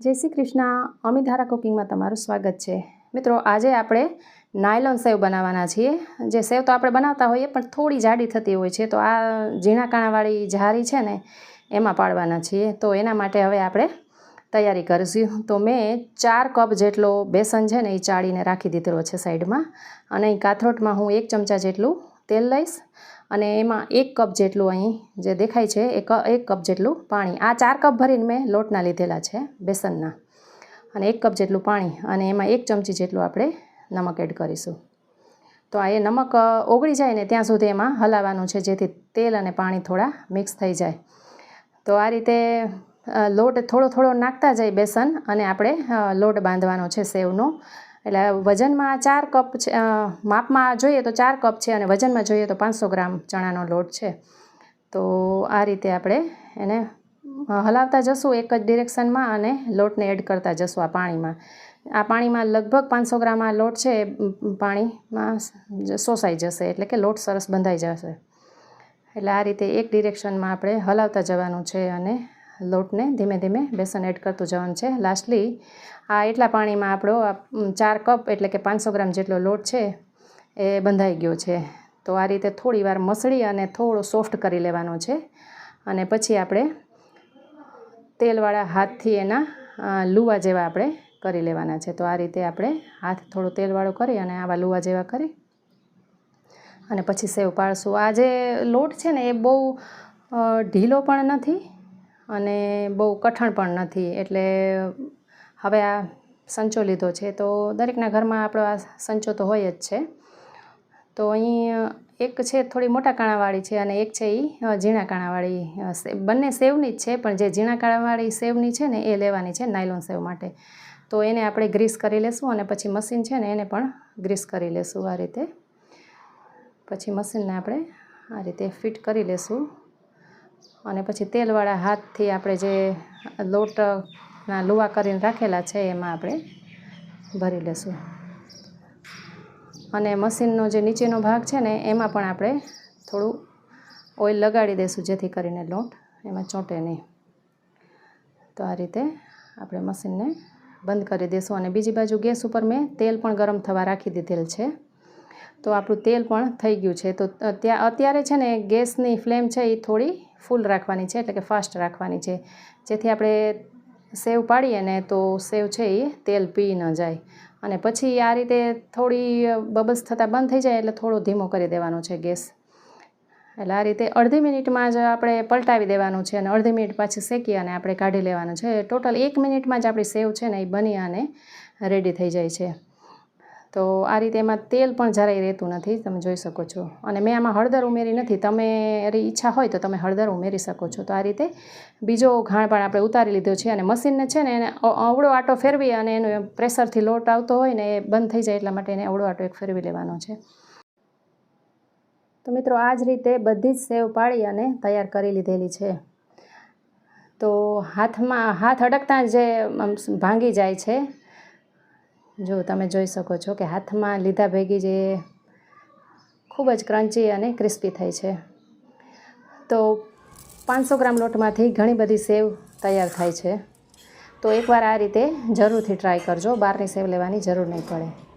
જય શ્રી કૃષ્ણ. અમિધારા કુકિંગમાં તમારું સ્વાગત છે. મિત્રો, આજે આપણે નાયલોન સેવ બનાવવાના છીએ. જે સેવ તો આપણે બનાવતા હોઈએ, પણ થોડી જાડી થતી હોય છે, તો આ ઝીણા કાણાવાળી જારી છે ને, એમાં પાડવાના છીએ. તો એના માટે હવે આપણે તૈયારી કરીશું. તો મેં ચાર કપ જેટલો બેસન છે ને, એ ચાળીને રાખી દીધેલો છે સાઈડમાં. અને કાથરોટમાં હું એક ચમચા જેટલું તેલ લઈશ અને એમાં એક કપ જેટલું અહીં જે દેખાય છે એ ક એક કપ જેટલું પાણી. આ ચાર કપ ભરીને મેં લોટના લીધેલા છે, બેસનના. અને એક કપ જેટલું પાણી અને એમાં એક ચમચી જેટલું આપણે નમક એડ કરીશું. તો આ એ નમક ઓગળી જાય ને ત્યાં સુધી એમાં હલાવવાનું છે, જેથી તેલ અને પાણી થોડા મિક્સ થઈ જાય. તો આ રીતે લોટ થોડો થોડો નાખતા જાય બેસન અને આપણે લોટ બાંધવાનો છે સેવનો. એટલે વજનમાં ચાર કપ છે માપમાં જોઈએ તો ચાર કપ છે અને વજનમાં જોઈએ તો પાંચસો ગ્રામ ચણાનો લોટ છે. તો આ રીતે આપણે એને હલાવતા જશું એક જ ડિરેક્શનમાં અને લોટને એડ કરતા જશું આ પાણીમાં. આ પાણીમાં લગભગ પાંચસો ગ્રામ આ લોટ છે, એ પાણીમાં શોષાઈ જશે એટલે કે લોટ સરસ બંધાઈ જશે. એટલે આ રીતે એક ડિરેક્શનમાં આપણે હલાવતા જવાનું છે અને લોટને ધીમે ધીમે બેસન એડ કરતું જવાનું છે. લાસ્ટલી આ એટલા પાણીમાં આપણો ચાર કપ એટલે કે પાંચસો ગ્રામ જેટલો લોટ છે એ બંધાઈ ગયો છે. તો આ રીતે થોડી વાર મસળી અને થોડો સોફ્ટ કરી લેવાનો છે. અને પછી આપણે તેલવાળા હાથથી એના લુવા જેવા આપણે કરી લેવાના છે. તો આ રીતે આપણે હાથ થોડો તેલવાળો કરી અને આવા લુવા જેવા કરી અને પછી સેવ પાડશું. આ જે લોટ છે ને એ બહુ ઢીલો પણ નથી અને બહુ કઠણ પણ નથી. એટલે હવે આ સંચો લીધો છે. તો દરેકના ઘરમાં આપણો આ સંચો તો હોય જ છે. તો અહીં એક છે થોડી મોટા કાણાવાળી છે અને એક છે એ ઝીણા કાણાવાળી બંને સેવની જ છે, પણ જે ઝીણા કાણાવાળી સેવની છે ને, એ લેવાની છે નાયલોન સેવ માટે. તો એને આપણે ગ્રીસ કરી લેશું અને પછી મશીન છે ને, એને પણ ગ્રીસ કરી લેશું આ રીતે. પછી મશીનને આપણે આ રીતે ફિટ કરી લેશું. અને પછી તેલવાળા હાથથી આપણે જે લોટના લુવા કરીને રાખેલા છે એમાં આપણે ભરી લઈશું અને મશીનનો જે નીચેનો ભાગ છે ને, એમાં પણ આપણે થોડું ઓઇલ લગાડી દઈશું જેથી કરીને લોટ એમાં ચોંટે નહીં. તો આ રીતે આપણે મશીનને બંધ કરી દઈશું અને બીજી બાજુ ગેસ ઉપર મેં તેલ પણ ગરમ થવા રાખી દીધેલ છે. તો આપણું તેલ પણ થઈ ગયું છે. તો અત્યારે છે ને ગેસની ફ્લેમ છે એ થોડી ફૂલ રાખવાની છે, એટલે કે ફાસ્ટ રાખવાની છે. જેથી આપણે સેવ પાડીએ ને તો સેવ છે એ તેલ પી ન જાય. અને પછી આ રીતે થોડી બબલ્સ થતાં બંધ થઈ જાય એટલે થોડો ધીમો કરી દેવાનો છે ગેસ. એટલે આ રીતે અડધી મિનિટમાં જ આપણે પલટાવી દેવાનું છે અને અડધી મિનિટ પાછી શેકી અને આપણે કાઢી લેવાનું છે. ટોટલ એક મિનિટમાં જ આપણી સેવ છે ને એ બની અને રેડી થઈ જાય છે. તો આ રીતે એમાં તેલ પણ જરાય રહેતું નથી, તમે જોઈ શકો છો. અને મેં આમાં હળદર ઉમેરી નથી. તમે ઈચ્છા હોય તો તમે હળદર ઉમેરી શકો છો. તો આ રીતે બીજો ઘાણ પણ આપણે ઉતારી લીધો છે અને મશીનને છે ને એને અવળો આટો ફેરવી અને એનું પ્રેશરથી લોટ આવતો હોય ને એ બંધ થઈ જાય એટલા માટે એને અવળો આટો એક ફેરવી લેવાનો છે. તો મિત્રો, આ જ રીતે બધી જ સેવ પાડી અને તૈયાર કરી લીધેલી છે. તો હાથમાં, હાથ અડકતા જે ભાંગી જાય છે જો તમે જોઈ શકો છો કે હાથમાં લીધા ભેગી જે ખૂબ જ ક્રન્ચી અને ક્રિસ્પી થઈ છે. તો પાંચસો ગ્રામ લોટમાંથી ઘણી બધી સેવ તૈયાર થાય છે. તો એકવાર આ રીતે જરૂરથી ટ્રાય કરજો. બહારની સેવ લેવાની જરૂર નહીં પડે.